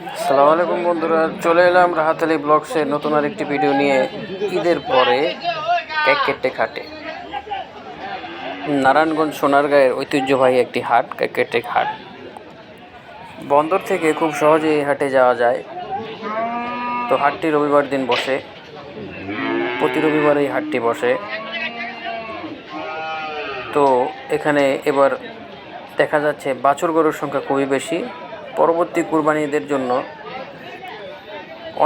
আসসালামু আলাইকুম বন্ধুরা, চলে এলাম রাহাত রাহাতালি ব্লগসের নতুন আরেকটি ভিডিও নিয়ে ঈদের পরে কেক কেটে খাটে নারায়ণগঞ্জ সোনারগাঁয়ের ঐতিহ্যবাহী একটি হাট কেক কেটে হাট বন্দর থেকে খুব সহজেই এই হাটে যাওয়া যায়। তো হাটটি রবিবার দিন বসে। প্রতি রবিবার এই হাটটি বসে। তো এখানে এবার দেখা যাচ্ছে বাছুর গরুর সংখ্যা খুবই বেশি। পরবর্তী কুরবানিদের জন্য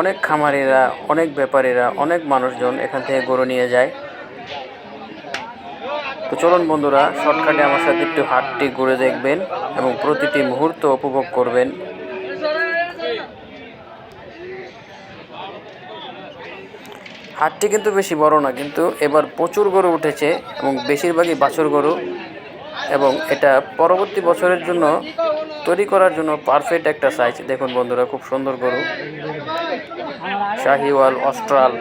অনেক খামারিরা, অনেক ব্যাপারীরা, অনেক মানুষজন এখান থেকে গরু নিয়ে যায়। তো চলুন বন্ধুরা, শর্টকাটে আমার সাথে একটু হাটটি ঘুরে দেখবেন এবং প্রতিটি মুহূর্ত উপভোগ করবেন। হাটটি কিন্তু বেশি বড় না, কিন্তু এবার প্রচুর গরু উঠেছে এবং বেশিরভাগই বাছুর গরু এবং এটা পরবর্তী বছরের জন্য তৈরি করার জন্য পারফেক্ট একটা সাইজ দেখুন বন্ধুরা, খুব সুন্দর গরু। শাহিওয়াল, অস্ট্রাল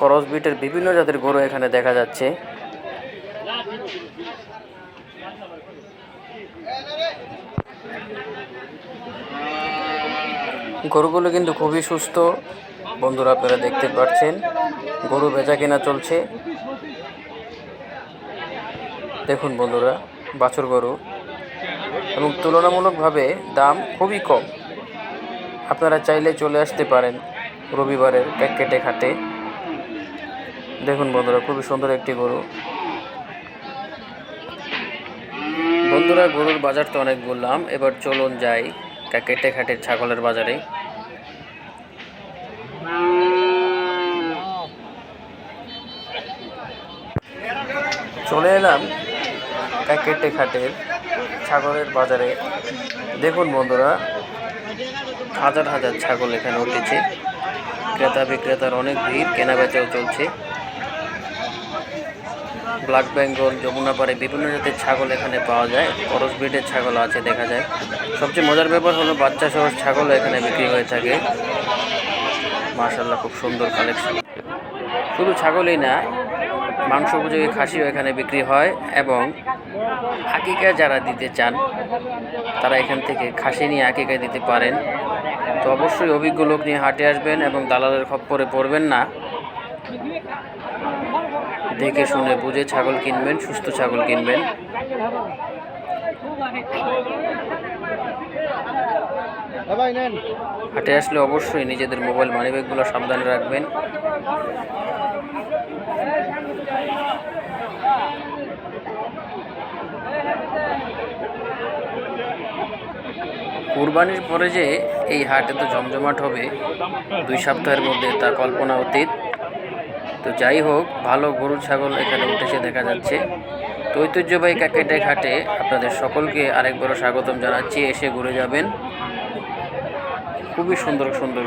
করসবিটের বিভিন্ন জাতের গরু এখানে দেখা যাচ্ছে। গরুগুলো কিন্তু খুবই সুস্থ। বন্ধুরা, আপনারা দেখতে পাচ্ছেন, গরু বেচা কেনা চলছে। দেখুন বন্ধুরা, বাছুর গরু। এবং তুলনামূলকভাবে দাম খুবই কম। আপনারা চাইলে চলে আসতে পারেন রবিবারের প্যাকেটে খাটে দেখুন বন্ধুরা, খুবই সুন্দর একটি গরু। বন্ধুরা, গরুর বাজার তো অনেক বললাম, এবার চলুন যাই কেটে খাটের ছাগলের বাজারে। চলে এলাম কেটে খাটের ছাগলের বাজারে। দেখুন বন্ধুরা, হাজার হাজার ছাগল এখানে উঠেছে। ক্রেতা বিক্রেতার অনেক ভিড় কেনা বেচাও চলছে। ব্ল্যাক বেঙ্গল যমুনাপাড়ে বিভিন্ন জাতের ছাগল এখানে পাওয়া যায়। করস ব্রিডের ছাগল আছে, দেখা যায়। সবচেয়ে মজার ব্যাপার হলো বাচ্চা সহ ছাগল এখানে বিক্রি হয়ে থাকে। মার্শাল্লাহ খুব সুন্দর কালেকশন শুধু ছাগলই না, মাংস উপযোগী খাসিও এখানে বিক্রি হয় এবং আকিকা যারা দিতে চান, তারা এখান থেকে খাসি নিয়ে আকিকা দিতে পারেন। তো অবশ্যই অভিজ্ঞ লোক নিয়ে হাটে আসবেন এবং দালালের খপ্পরে পড়বেন না। দেখে শুনে বুঝে ছাগল কিনবেন, সুস্থ ছাগল কিনবেন। হাটে আসলে অবশ্যই নিজেদের মোবাইল মানিব্যাগগুলো সাবধানে রাখবেন। কুরবানির পরে যে এই হাট এত জমজমাট হবে, দুই সপ্তাহের মধ্যে তা কল্পনা অতীত। তো যাই হোক, ভালো গরু ছাগল এখানে উঠেছে, দেখা যাচ্ছে। তো ঐতিহ্যবাহী কাকেটাই ঘাটে আপনাদের সকলকে আরেকবার স্বাগতম জানাচ্ছি, এসে ঘুরে যাবেন। খুবই সুন্দর সুন্দর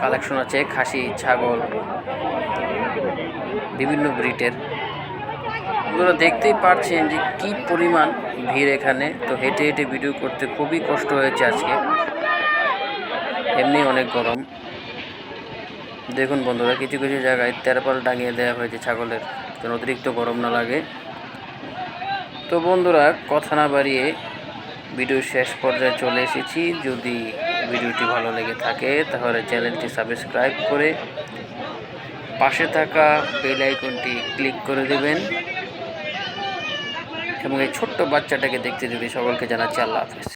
কালেকশন আছে, খাসি, ছাগল, বিভিন্ন ব্রিটের আপনারা দেখতেই পারছেন যে কি পরিমাণ ভিড় এখানে। তো হেঁটে হেঁটে ভিডিও করতে খুবই কষ্ট হয়েছে আজকে। এমনি অনেক গরম। দেখুন বন্ধুরা, কিছু কিছু জায়গায় তেরপাল টাঙিয়ে দেওয়া হয়েছে ছাগলের। যেন অতিরিক্ত গরম না লাগে। তো বন্ধুরা, কথা না বাড়িয়ে ভিডিও শেষ পর্যায়ে চলে এসেছি। যদি ভিডিওটি ভালো লেগে থাকে, তাহলে চ্যানেলটি সাবস্ক্রাইব করে পাশে থাকা বেল আইকনটি ক্লিক করে দেবেন। এবং এই ছোট্ট বাচ্চাটাকে দেখতে যদি সকলকে জানাচ্ছি আল্লাহ হাফিজ।